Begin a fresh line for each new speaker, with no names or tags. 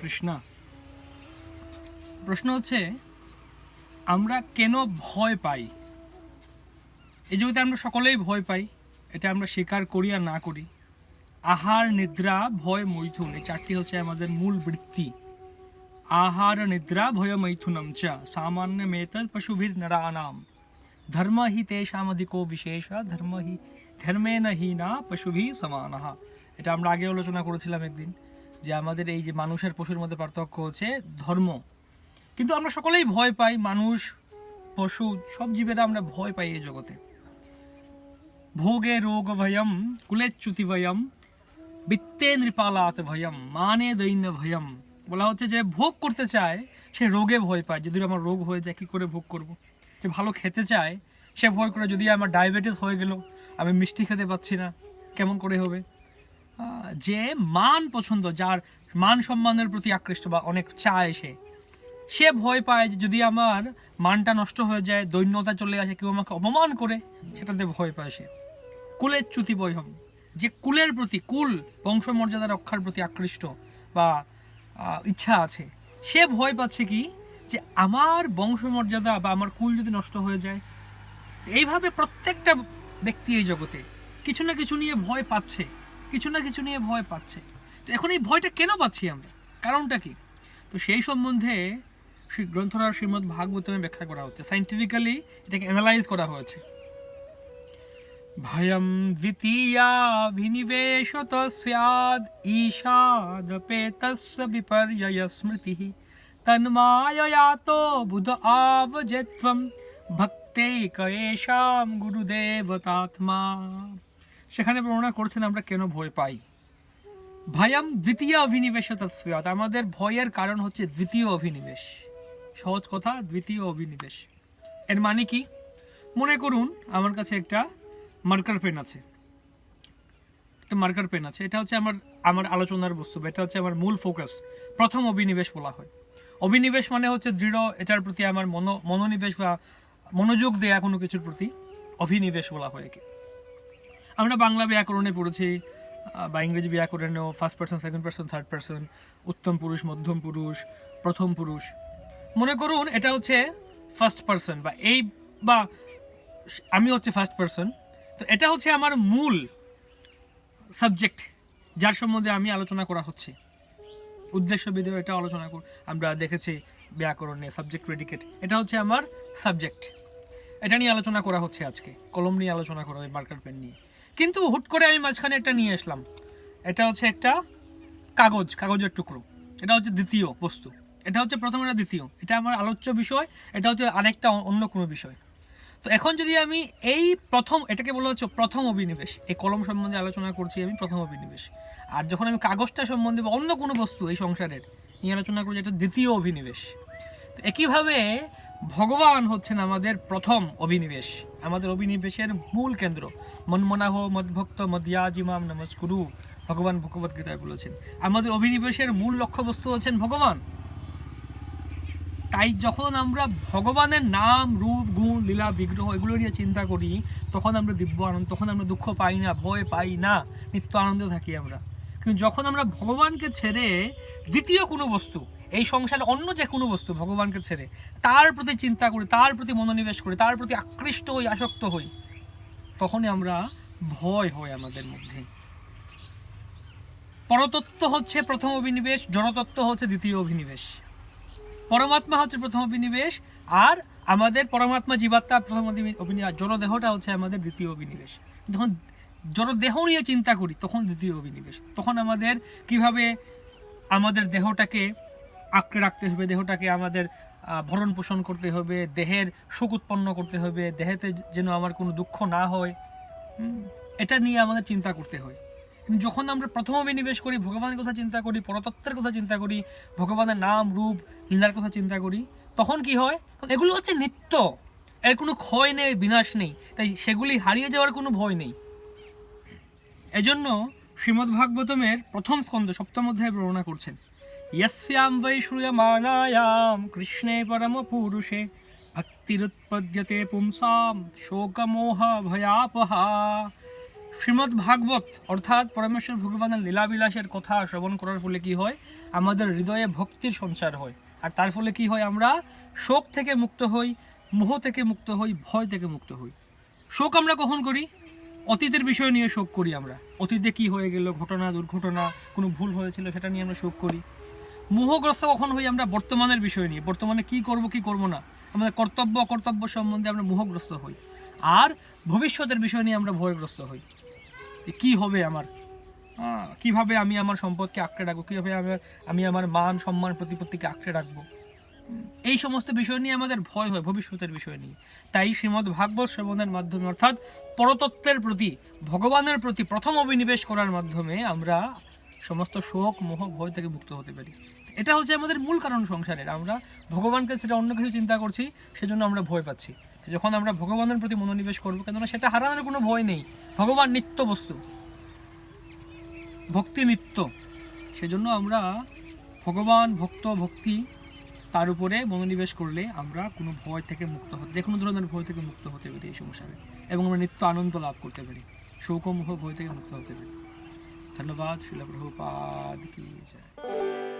কৃষ্ণ। প্রশ্ন হচ্ছে, আমরা কেন ভয় পাই? এই জগতে আমরা সকলেই ভয় পাই, এটা আমরা স্বীকার করি আর না করি। আহার, নিদ্রা, ভয়, মৈথুন, এই চারটি হচ্ছে আমাদের মূল বৃত্তি। আহার, নিদ্রা, ভয়, মৈথুনম চ সামান্য মেতদ পশুভির নরানাম ধর্ম হি তেষামধিকো বিশেষ ধর্ম হি ধর্মেন হি না পশুভি সমানহ এটা আমরা আগে আলোচনা করেছিলাম একদিন। যে আমাদের এই যে মানুষের পশুর মধ্যে পার্থক্য হচ্ছে ধর্ম। কিন্তু আমরা সকলেই ভয় পাই, মানুষ, পশু, সব জীবেরা আমরা ভয় পাই এই জগতে। ভোগে রোগ ভয়ম কুলেচ্যুতি ভয়ম বিত্তে নৃপালাত ভয়ম মানে দৈন্য ভয়ম। বলা হচ্ছে যে ভোগ করতে চায়, সে রোগে ভয় পায়। যদি আমার রোগ হয়ে যায়, কী করে ভোগ করব? যে ভালো খেতে চায়, সে ভয় করে যদি আমার ডায়াবেটিস হয়ে গেল, আমি মিষ্টি খেতে পাচ্ছি না, কেমন করে হবে? যে মান পছন্দ, যার মান সম্মানের প্রতি আকৃষ্ট বা অনেক চায় সে সে ভয় পায় যে যদি আমার মানটা নষ্ট হয়ে যায়, দৈন্যতা চলে আসে, কেউ আমাকে অপমান করে, সেটাতে ভয় পায় সে। কুলের চ্যুতি বৈহম যে কুলের প্রতি, কুল বংশমর্যাদা রক্ষার প্রতি আকৃষ্ট বা ইচ্ছা আছে, সে ভয় পাচ্ছে কি, যে আমার বংশমর্যাদা বা আমার কুল যদি নষ্ট হয়ে যায়, এইভাবে প্রত্যেকটা ব্যক্তি এই জগতে কিছু না কিছু নিয়ে ভয় পাচ্ছে। কিছু না কিছু নিয়ে ভয় পাচ্ছে। তো এখন এই ভয়টা কেন পাচ্ছি আমরা? কারণটা কি? তো সেই সম্বন্ধে শ্রী গ্রন্থরার শ্রীমদ্ ভাগবতমে ব্যাখ্যা করা হচ্ছে। সাইন্টিফিক্যালি এটাকে অ্যানালাইজ করা হয়েছে। ভয়ম দ্বিতীয়াভিনিবেশত স্যাদ ঈশাদপেতস্য বিপর্যয় স্মৃতি। তন্মায়য়াতো বুধ আবজেত্বম ভক্তে কয়েশাম গুরুদেবতাত্মা। সেখানে বর্ণনা করছেন, আমরা কেন ভয় পাই? ভয়ম দ্বিতীয় অভিনিবেশ তৎস্যাৎ আমাদের ভয়ের কারণ হচ্ছে দ্বিতীয় অভিনিবেশ। সহজ কথা, দ্বিতীয় অভিনিবেশ। এর মানে কি? মনে করুন, আমার কাছে একটা মার্কার পেন আছে। একটা মার্কার পেন আছে। এটা হচ্ছে আমার আমার আলোচনার বস্তু এটা হচ্ছে আমার মূল ফোকাস। প্রথম অভিনিবেশ বলা হয়। অভিনিবেশ মানে হচ্ছে দৃঢ়, এটার প্রতি আমার মনো, মনোনিবেশ বা মনোযোগ দেয়া কোনো কিছুর প্রতি অভিনিবেশ বলা হয় একে। আমরা বাংলা ব্যাকরণে পড়েছি বা ইংরেজি ব্যাকরণেও first person second person third person উত্তম পুরুষ, মধ্যম পুরুষ, প্রথম পুরুষ। মনে করুন, এটা হচ্ছে ফার্স্ট পার্সন বা এই, বা আমি হচ্ছে ফার্স্ট পার্সন তো এটা হচ্ছে আমার মূল সাবজেক্ট যার সম্বন্ধে আমি আলোচনা করা হচ্ছে। উদ্দেশ্য বিধেয় এটা আলোচনা আমরা দেখেছি ব্যাকরণে সাবজেক্ট প্রেডিকেট এটা হচ্ছে আমার সাবজেক্ট এটা নিয়ে আলোচনা করা হচ্ছে আজকে, কলম নিয়ে আলোচনা করা হয় মার্কার পেন নিয়ে। কিন্তু হুট করে আমি মাঝখানে একটা নিয়ে আসলাম। এটা হচ্ছে একটা কাগজ, কাগজের টুকরো। এটা হচ্ছে দ্বিতীয় বস্তু। এটা হচ্ছে প্রথম এটা দ্বিতীয়। এটা আমার আলোচ্য বিষয়, এটা হচ্ছে আরেকটা অন্য কোনো বিষয়। তো এখন যদি আমি এই প্রথম, এটাকে বলা হচ্ছে প্রথম অভিনিবেশ এই কলম সম্বন্ধে আলোচনা করছি আমি প্রথম অভিনিবেশ আর যখন আমি কাগজটা সম্বন্ধে বা অন্য কোনো বস্তু এই সংসারের নিয়ে আলোচনা করছি, এটা দ্বিতীয় অভিনিবেশ তো একইভাবে ভগবান হচ্ছেন আমাদের প্রথম অভিনিবেশ, আমাদের অভিনিবেশের মূল কেন্দ্র। মনমনাহ, মদভক্ত মদিয়াজিমাম নমস্কুরু, ভগবান ভগবত গীতায় বলেছেন। আমাদের অভিনিবেশের মূল লক্ষ্যবস্তু হচ্ছেন ভগবান। তাই যখন আমরা ভগবানের নাম, রূপ, গুণ, লীলা, বিগ্রহ এগুলো নিয়ে চিন্তা করি, তখন আমরা দিব্য আনন্দ, তখন আমরা দুঃখ পাই না, ভয় পাই না, নিত্য আনন্দে থাকি আমরা। কিন্তু যখন আমরা ভগবানকে ছেড়ে দ্বিতীয় কোনো বস্তু এই সংসারে অন্য যে কোনো বস্তু ভগবানকে ছেড়ে, তার প্রতি চিন্তা করি, তার প্রতি মনোনিবেশ করি, তার প্রতি আকৃষ্ট হই, আসক্ত হই, তখনই আমরা ভয় হয় আমাদের মধ্যে। পরতত্ত্ব হচ্ছে প্রথম অভিনিবেশ, জড়তত্ত্ব হচ্ছে দ্বিতীয় অভিনিবেশ। পরমাত্মা হচ্ছে প্রথম অভিনিবেশ, আর আমাদের পরমাত্মা জীবাত্মা প্রথম অভিনি- অভিনিবেশ জড়দেহটা হচ্ছে আমাদের দ্বিতীয় অভিনিবেশ। যখন জড়দেহ নিয়ে চিন্তা করি, তখন দ্বিতীয় অভিনিবেশ। তখন আমাদের কীভাবে আমাদের দেহটাকে আঁকড়ে রাখতে হবে, দেহটাকে আমাদের ভরণ পোষণ করতে হবে, দেহের সুখ উৎপন্ন করতে হবে, দেহেতে যেন আমার কোনো দুঃখ না হয়। এটা নিয়ে আমাদের চিন্তা করতে হয়। কিন্তু যখন আমরা প্রথম অভিনিবেশ করি, ভগবানের কথা চিন্তা করি, পরতত্ত্বের কথা চিন্তা করি, ভগবানের নাম, রূপ, লীলার কথা চিন্তা করি, তখন কি হয়? এগুলো হচ্ছে নিত্য। এর কোনো ক্ষয় নেই, বিনাশ নেই। তাই সেগুলি হারিয়ে যাওয়ার কোনো ভয় নেই। এজন্য শ্রীমদ্ ভাগবতমের প্রথম স্কন্ধ, সপ্তম অধ্যায় বর্ণনা করছেন। यस्यां वै श्रूयमाणायां कृष्णे परमपुरुषे भक्तिरुत्पद्यते पुंसां शोकमोहभयापहा শ্রীমদ্ ভাগবত অর্থাৎ পরমেশ্বর ভগবানের লীলাবিলাসের কথা শ্রবণ করার ফলে কি হয় আমাদের হৃদয়ে ভক্তির সঞ্চার হয় আর তার ফলে কি হয় আমরা শোক থেকে মুক্ত হই মোহ থেকে মুক্ত হই ভয় থেকে মুক্ত হই শোক আমরা কখন করি অতীতের বিষয় নিয়ে শোক করি আমরা অতীতে কি হয়ে গেল ঘটনা দুর্ঘটনা কোনো ভুল হয়েছিল সেটা নিয়ে আমরা শোক করি মোহগ্রস্ত কখন হই আমরা বর্তমানের বিষয় নিয়ে? বর্তমানে কি করব কি করব না? আমাদের কর্তব্য, অকর্তব্য সম্বন্ধে আমরা মোহগ্রস্ত হই। আর ভবিষ্যতের বিষয় নিয়ে আমরা ভয়গ্রস্ত হই। কি হবে আমার? কীভাবে আমি আমার সম্পদকে আঁকড়ে রাখব? কীভাবে আমার, আমি আমার মান, সম্মান, প্রতিপত্তিকে আঁকড়ে রাখব? এই সমস্ত বিষয় নিয়ে আমাদের ভয় হয়, ভবিষ্যতের বিষয় নিয়ে। তাই শ্রীমদ্ ভাগবত শ্রবণের মাধ্যমে, অর্থাৎ পরতত্ত্বের প্রতি, ভগবানের প্রতি প্রথম অভিনিবেশ করার মাধ্যমে আমরা সমস্ত শোক, মোহ, ভয় থেকে মুক্ত হতে পারি। এটা হচ্ছে আমাদের মূল কারণ সংসারের। আমরা ভগবানকে সেটা অন্য কিছু চিন্তা করছি, সেজন্য আমরা ভয় পাচ্ছি। যখন আমরা ভগবানের প্রতি মনোনিবেশ করব, কেননা সেটা হারানোর কোনো ভয় নেই। ভগবান নিত্য বস্তু। ভক্তি নিত্য। সেজন্য আমরা ভগবান, ভক্ত, ভক্তি, তার উপরে মনোনিবেশ করলে আমরা কোনো ভয় থেকে মুক্ত হতে যে কোনো ধরনের ভয় থেকে মুক্ত হতে পারি এই সংসারে। এবং আমরা নিত্য আনন্দ লাভ করতে পারি। শোকমোহ ভয় থেকে মুক্ত হতে পারি। धन्यवाद शिल प्रभुपाद की जय।